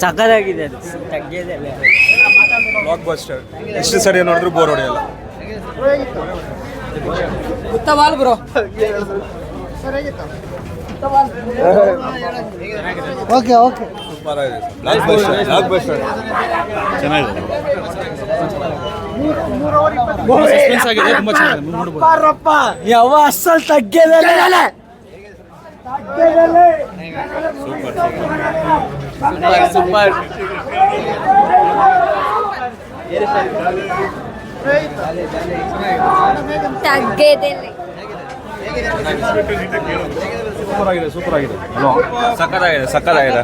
ಸಕ್ಕದಾಗಿದೆ ಅದು. ತಗ್ಗಿಯದಲ್ಲ block buster ಎಷ್ಟು ಸರಿ ನೋಡಿದ್ರು ಬೋರ್ ಹೊಡೆಯಲ್ಲ. ಬ್ರೋ. Okay okay. ಸೂಪರ್ ಆಗಿದೆ. ಬ್ಲಾಕ್ ಬಸ್ಟರ್ ಬ್ಲಾಕ್ ಬಸ್ಟರ್ ಯಾವ ಅಸಲ್ ತಗ್ಗಿಯದಲ್ಲ ಸೂಪರ್ ಸೂಪರ್ ಸೂಪರ್ ಆಗಿದೆ ಸೂಪರ್ ಆಗಿದೆ ಸಕ್ಕತ್ತಾಗಿದೆ. ಸಕ್ಕತ್ತಾಗಿದೆ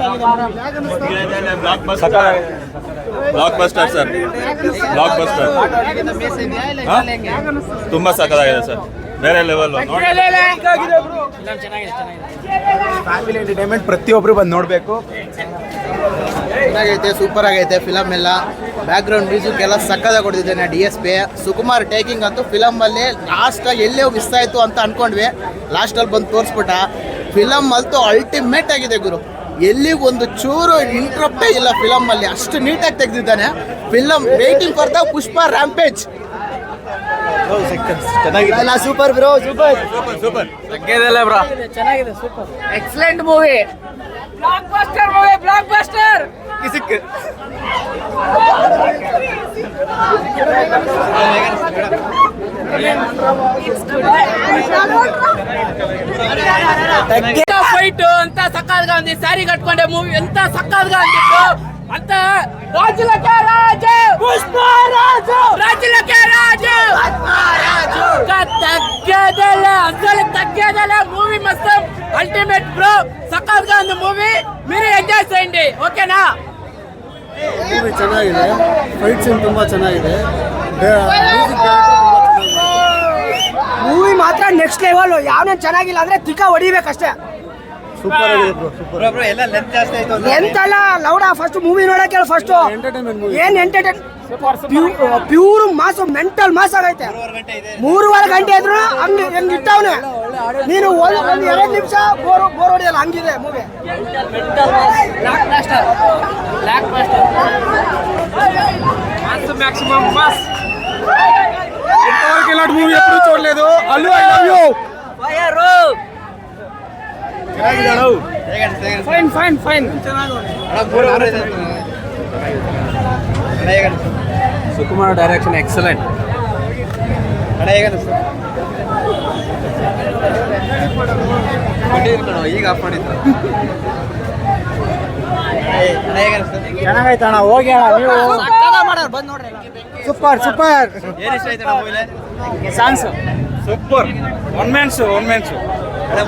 ಸಕ್ಕತ್ತಾಗಿದೆ blockbuster sir blockbuster ತುಂಬ ಸಕ್ಕತ್ತಾಗಿದೆ ಸರ್ ಬೇರೆ ಲೆವೆಲ್ ಫ್ಯಾಮಿಲಿ ಎಂಟರ್ಟೈನ್ಮೆಂಟ್ ಪ್ರತಿಯೊಬ್ಬರು ಬಂದು ನೋಡಬೇಕು. ಚೆನ್ನಾಗೈತೆ ಸೂಪರ್ ಆಗೈತೆ ಫಿಲಮ್ ಎಲ್ಲ. ಬ್ಯಾಕ್ಗ್ರೌಂಡ್ ಮ್ಯೂಸಿಕ್ ಎಲ್ಲ ಸಕ್ಕದ ಕೊಡ್ತಿದ್ದಾನೆ D S P Sukumar taking ಅಂತೂ ಫಿಲಮಲ್ಲಿ ಲಾಸ್ಟ್ ಆಗಿ ಎಲ್ಲೇ ಮಿಸ್ ಆಯ್ತು ಅಂತ ಅನ್ಕೊಂಡ್ವಿ. ಲಾಸ್ಟಲ್ಲಿ ಬಂದು ತೋರಿಸ್ಬಿಟ್ಟ. ಫಿಲಮ್ ಅಂತೂ ಅಲ್ಟಿಮೇಟ್ ಆಗಿದೆ ಗುರು. ಎಲ್ಲಿ ಒಂದು ಚೂರು ಇಂಟ್ರಪ್ಟೇ ಇಲ್ಲ ಫಿಲಮ್ ಅಲ್ಲಿ. ಅಷ್ಟು ನೀಟಾಗಿ ತೆಗೆದಿದ್ದಾನೆ. Film waiting for the Pushpa rampage ಚೆನ್ನಾಗಿದೆ. Super bro super super super bro ಚೆನ್ನಾಗಿದೆ super excellent movie blockbuster movie blockbuster Kissik fight ಅಂತ ಸಕ್ಕತ್ಗ ಅಂದಿ ಸಾರಿ ಕಟ್ಕೊಂಡೆ ಮೂವಿ ಅಂತ ಸಕ್ಕತ್ಗ ಅಂದಿತ್ತು ಅಂತ ರಾಜುಲಕ್ಕೆ ರಾಜು ಪುಷ್ಪರಾಜು ರಾಜುಲಕ್ಕೆ ರಾಜು ತಗ್ಗದಲ್ಲ ಅಸಲು ತಗ್ಗದಲ್ಲ ಮೂವಿ ಮಸ್ತ್ ಅಲ್ಟಿಮೇಟ್ ಬ್ರೋ సక్కగా ఉంది మూవీ మీరు ఎంజాయ్ చేయండి ఓకేనా ಮೂವಿ ಚೆನ್ನಾಗಿದೆ ಫೈಟ್ ಸೀನ್ ತುಂಬ ಚೆನ್ನಾಗಿದೆ ಮೂವಿ ಮಾತ್ರ ನೆಕ್ಸ್ಟ್ ಲೆವೆಲ್ ಯಾವನೇ ಚೆನ್ನಾಗಿಲ್ಲ ಅಂದ್ರೆ ತಿಕ್ಕ ಹೊಡಿಬೇಕಷ್ಟೇ ಸೂಪರ್ ಆಗಿದೆ ಬ್ರೋ ಸೂಪರ್ ಎಂತಲ್ಲ ಲೌಡ ಫಸ್ಟ್ ಮೂವಿ ನೋಡಕ್ಕೆ ಫಸ್ಟ್ ಎಂಟರ್ಟೈನ್ಮೆಂಟ್ ಮೂವಿ ಏನ್ entertain pure mass mental mass ಆಗೈತೆ ಮೂರುವರೆ ಗಂಟೆ ಇದ್ರು ಹಂಗ ಹೆಂಗ್ ಇಟ್ಟವನೆ ನೀನು ಒಂದ್ ಒಂದ್ ಎರಡು ನಿಮಿಷ ಬೋರ್ ಬೋರ್ ಹೊಡಿಯಲ್ಲ ಹಂಗಿದೆ movie block master block master mass maximum mass ఇలాంటి మూవీ ఎప్పుడు చూడలేదు Allu I love you fine fine Sukumar direction excellent ಈಗ ಆಫ್ ಮಾಡಿದ್ರು ಹೋಗಿ. Super super songs super one man show one man show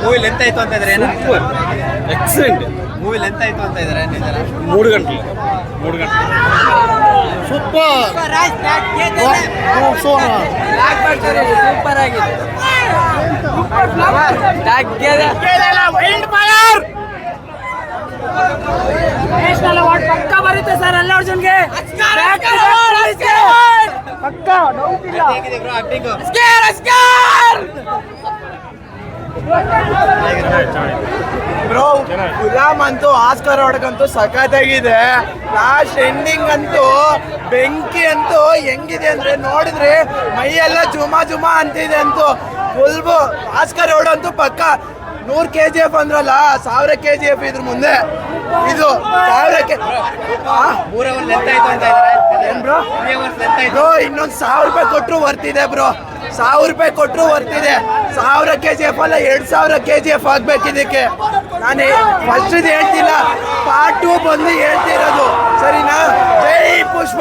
movie length ಆಯ್ತು ಅಂತ ಇದ್ರೆ ಸೂಪರ್ ಎಕ್ಸಲೆಂಟ್ ಮೂವಿ ಲೆಂತ್ ಆಯ್ತು ಅಂತ ಇದ್ರೆ ಮೂರು ಗಂಟೆ. ಮೂರು ಗಂಟೆ. ಸೂಪರ್ ಸೂಪರ್ ಆಗಿದೆ. ಪಕ್ಕ ಬರುತ್ತೆ ಸರ್ ಅಲ್ಲ ಅರ್ಜುನ್ಗೆ. ಪಕ್ಕ ಡೌಟ್ ಇಲ್ಲ. ಬ್ರೋ ಗುಲಾಮ್ ಅಂತೂ ಆಸ್ಕರ್ ಹೊಡಕಂತೂ ಸಖತ್ತಾಗಿದೆ. ಲಾಸ್ಟ್ ಎಂಡಿಂಗ್ ಅಂತೂ ಬೆಂಕಿ ಅಂತೂ ಹೆಂಗಿದೆ ಅಂದ್ರೆ ನೋಡಿದ್ರೆ ಮೈಯೆಲ್ಲ ಜುಮಾ ಜುಮಾ ಅಂತಿದೆ ಅಂತೂ. ಫುಲ್ಬು ಆಸ್ಕರ್ ಹೊಡಂತೂ ಪಕ್ಕ ನೂರು ಕೆ ಜಿ ಎಫ್ ಅಂದ್ರಲ್ಲ ಸಾವಿರ ಕೆ ಜಿ ಎಫ್ ಇದ್ರ ಮುಂದೆ. ಇದು ಸಾವಿರ ಕೆ ಮೂರ್ ಅವರ್ ಲೆಂತ್ ಆಯ್ತು ಅಂತ ಇದ್ರೆ bro three hours length bro ಇನ್ನೊಂದು ಸಾವಿರ ರೂಪಾಯಿ ಕೊಟ್ಟರು ವರ್ತಿದೆ ಬ್ರೋ ಸಾವಿರ ರೂಪಾಯಿ ಕೊಟ್ಟರು ವರ್ತಿದೆ. ಸಾವಿರ ಕೆ ಜಿ ಎಫ್ ಅಲ್ಲ ಎರಡು ಸಾವಿರ ಕೆ ಜಿ ಎಫ್ ಆಗ್ಬೇಕು ಇದಕ್ಕೆ. ನಾನು ಫಸ್ಟ್ ಇದು ಹೇಳ್ತಿಲ್ಲ ಪಾರ್ಟ್ ಟು ಬಂದು ಹೇಳ್ತಿರೋದು. ಸರಿನಾ? ಜೈ ಪುಷ್ಪ.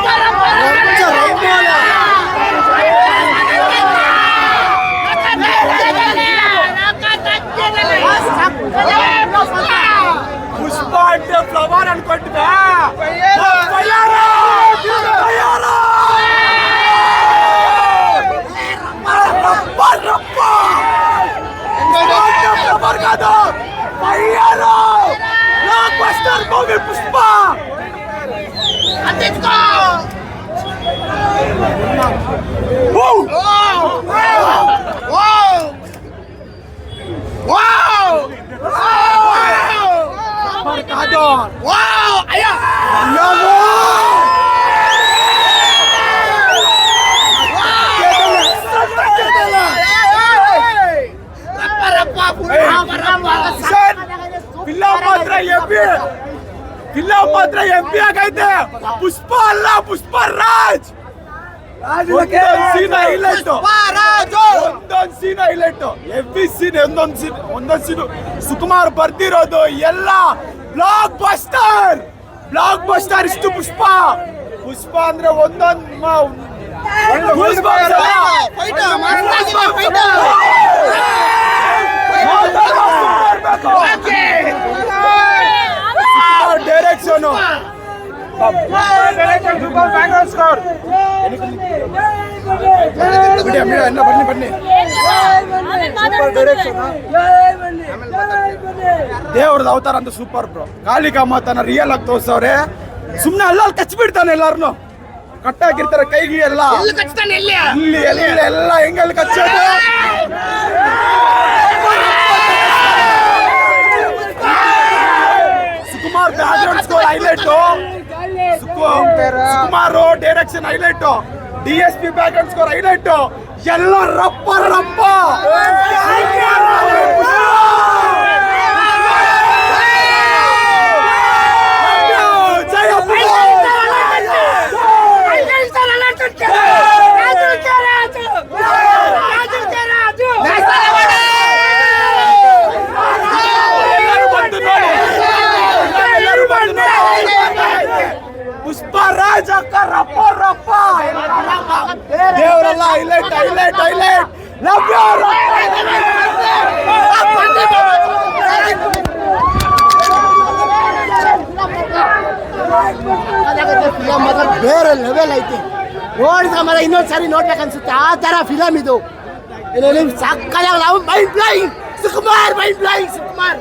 ಫಿಲಂ ಮಾತ್ರ ಎಪ್ಪಿ ಫಿಲಂ ಮಾತ್ರ ಎಪ್ಪಿ ಆಗೈತೆ ಪುಷ್ಪ ಅಲ್ಲ ಪುಷ್ಪ ರಾಜ್ ಒಂದೊಂದ್ ಸೀನ್ ಹೈಲೈಟ್ ಒಂದೊಂದ್ ಸೀನ್ ಹೈಲೈಟ್ ಎವ್ರಿ ಸೀನ್ ಒಂದೊಂದು ಸೀನ್ ಒಂದೊಂದು ಸೀನ್. ಸುಕುಮಾರ್ ಬರ್ದಿರೋದು ಎಲ್ಲ ಬ್ಲಾಕ್ ಬಸ್ಟರ್ ಬ್ಲಾಕ್ ಬಸ್ಟರ್ ಇಷ್ಟು ಪುಷ್ಪ. ಪುಷ್ಪ ಅಂದ್ರೆ ಒಂದೊಂದು. ಡೈರೆಕ್ಷನ್ ಬನ್ನಿ ಬನ್ನಿ ದೇವ್ರದ್ದು ಅವತಾರ ಅಂತ ಸೂಪರ್ ಬ್ರೋ ಕಾಳಿಕಾ ಮಾತನ ರಿಯಲ್ ಆಗಿ ತೋರ್ಸವ್ರೆ. ಸುಮ್ನೆ ಅಲ್ಲಲ್ಲಿ ಕಚ್ ಬಿಡ್ತಾನೆ ಎಲ್ಲಾರನು. ಕಟ್ಟಾಕಿರ್ತಾರೆ ಕೈಗೆ ಎಲ್ಲ ಇಲ್ಲಿ ಎಲ್ಲಿ ಎಲ್ಲ ಹೆಂಗಲ್ಲಿ ಕಚ್ಚೋದು? Sukumar background score highlight Sukumar direction highlight D S P background score highlight ಎಲ್ಲ ರಪ್ಪ ರಪ್ಪ ಎಲ್ಲರೂ ಬಂದು ನೋಡಿ ಎಲ್ಲರೂ ಬಂದು ನೋಡಿ. ಪುಷ್ಪ ರಾಜ್ ಅಕ್ಕ ರಪ್ಪ ರಪ್ಪ ದೇವರೆಲ್ಲ ಹೈಲೈಟ್ ಹೈಲೈಟ್ ಹೈಲೈಟ್ ಮಾತ್ರ ಬೇರೆ ಲೆವೆಲ್ ಐತಿ. ನೋಡಿದ ಮರ ಇನ್ನೊಂದು ಸಾರಿ ನೋಡ್ಬೇಕನ್ಸುತ್ತೆ ಆ ತರ ಫಿಲಮ್ ಇದು. ಸಕ್ಕದಾಗ ನಾವು mind blowing Sukumar mind blowing Sukumar.